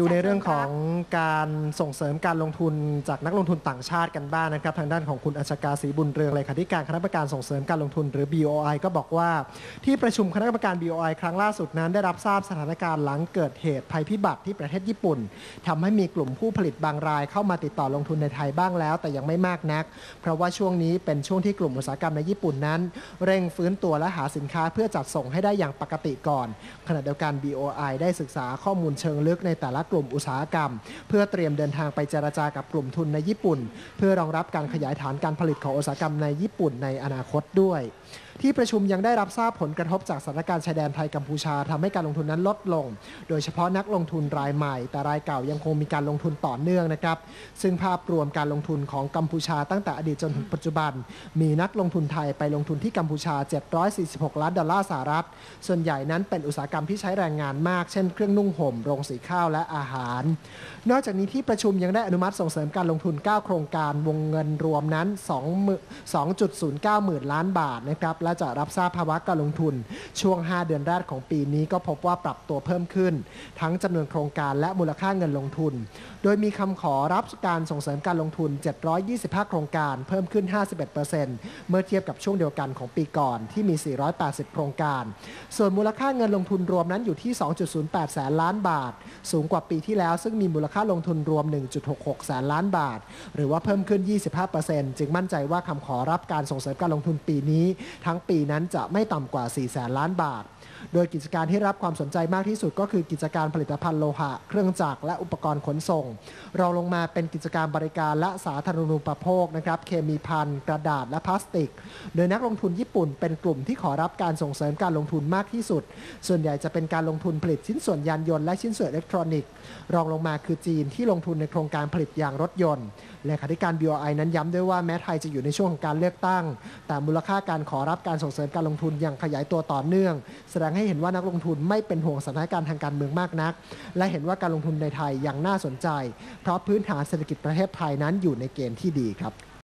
ดูในเรื่องของการส่งเสริมการลงทุนจากนักลงทุนต่างชาติกันบ้างนะครับ ทางด้านของคุณอัชกาศรีบุญเรืองเลขาธิการคณะกรรมการส่งเสริมการลงทุนหรือ BOI ก็บอกว่า ที่ประชุมคณะกรรมการ BOI ครั้งล่าสุดนั้น ได้รับทราบสถานการณ์หลังเกิดเหตุภัยพิบัติที่ประเทศญี่ปุ่นทำให้มีกลุ่มผู้ผลิตบางรายเข้ามาติดต่อลงทุนในไทยบ้างแล้ว แต่ยังไม่มากนัก เพราะว่าช่วงนี้เป็นช่วงที่กลุ่มอุตสาหกรรมในญี่ปุ่นนั้น เร่งฟื้นตัวและหาสินค้าเพื่อจัดส่งให้ได้อย่างปกติก่อน ขณะเดียวกัน BOI ได้ศึกษาข้อมูลเชิงลึกในแต่ละกลุ่มอุตสาหกรรม เพื่อเตรียมเดินทางไปเจรจากับกลุ่มทุนในญี่ปุ่น เพื่อรองรับการขยายฐานการผลิตของอุตสาหกรรมในญี่ปุ่นในอนาคตด้วยที่ประชุมยังได้รับทราบผลกระทบจากสถานการณ์ชายแดนไทยกัมพูชาทำให้การลงทุนนั้นลดลง โดยเฉพาะนักลงทุนรายใหม่ แต่รายเก่ายังคงมีการลงทุนต่อเนื่องนะครับ ซึ่งภาพรวมการลงทุนของกัมพูชาตั้งแต่อดีตจนถึงปัจจุบัน มีนักลงทุนไทยไปลงทุนที่กัมพูชา 746 ล้านดอลลาร์สหรัฐ ส่วนใหญ่นั้นเป็นอุตสาหกรรมที่ใช้แรงงานมาก เช่นเครื่องนุ่งห่ม โรงสีข้าวและอาหาร นอกจากนี้ที่ประชุมยังได้อนุมัติส่งเสริมการลงทุน 9 โครงการวงเงินรวมนั้น2 2.09 หมื่นล้านบาทนะครับและจะรับทราบภาวะการลงทุน ช่วง 5 เดือนแรกของปีนี้ก็พบว่าปรับตัวเพิ่มขึ้น ทั้งจำนวนโครงการและมูลค่าเงินลงทุน โดยมีคำขอรับการส่งเสริมการลงทุน 725 โครงการเพิ่มขึ้น 51%เมื่อเทียบกับช่วงเดียวกันของปีก่อนที่มี 480 โครงการ ส่วนมูลค่าเงินลงทุนรวมนั้นอยู่ที่ 2.08 แสนล้านบาท สูงกว่าปีที่แล้วซึ่งมีมูลค่าลงทุนรวม 1.66 แสนล้านบาท หรือว่าเพิ่มขึ้น 25%จึงมั่นใจว่าคำขอรับการส่งเสริมการลงทุนปีนี้ทั้ง้งปีนั้นจะไม่ต่ำกว่า 4 แสนล้านบาท โดยกิจการที่รับความสนใจมากที่สุดก็คือกิจการผลิตภัณฑ์โลหะ เครื่องจักรและอุปกรณ์ขนส่งรองลงมาเป็นกิจการบริการและสาธารณูปโภคนะครับ เคมีภัณฑ์กระดาษและพลาสติก โดยนักลงทุนญี่ปุ่นเป็นกลุ่มที่ขอรับการส่งเสริมการลงทุนมากที่สุด ส่วนใหญ่จะเป็นการลงทุนผลิตชิ้นส่วนยานยนต์และชิ้นส่วนอิเล็กทรอนิกส์ รองลงมาคือจีนที่ลงทุนในโครงการผลิตยางรถยนต์เลขาธิการ BOI นั้นย้ำด้วยว่าแม้ไทยจะอยู่ในช่วงของการเลือกตั้ง แต่มูลค่าการขอรับการส่งเสริมการลงทุนยังขยายตัวต่อเนื่อง แสดงให้เห็นว่านักลงทุนไม่เป็นห่วงสถานการณ์ทางการเมืองมากนัก และเห็นว่าการลงทุนในไทยยังน่าสนใจ เพราะพื้นฐานเศรษฐกิจประเทศไทยนั้นอยู่ในเกณฑ์ที่ดีครับ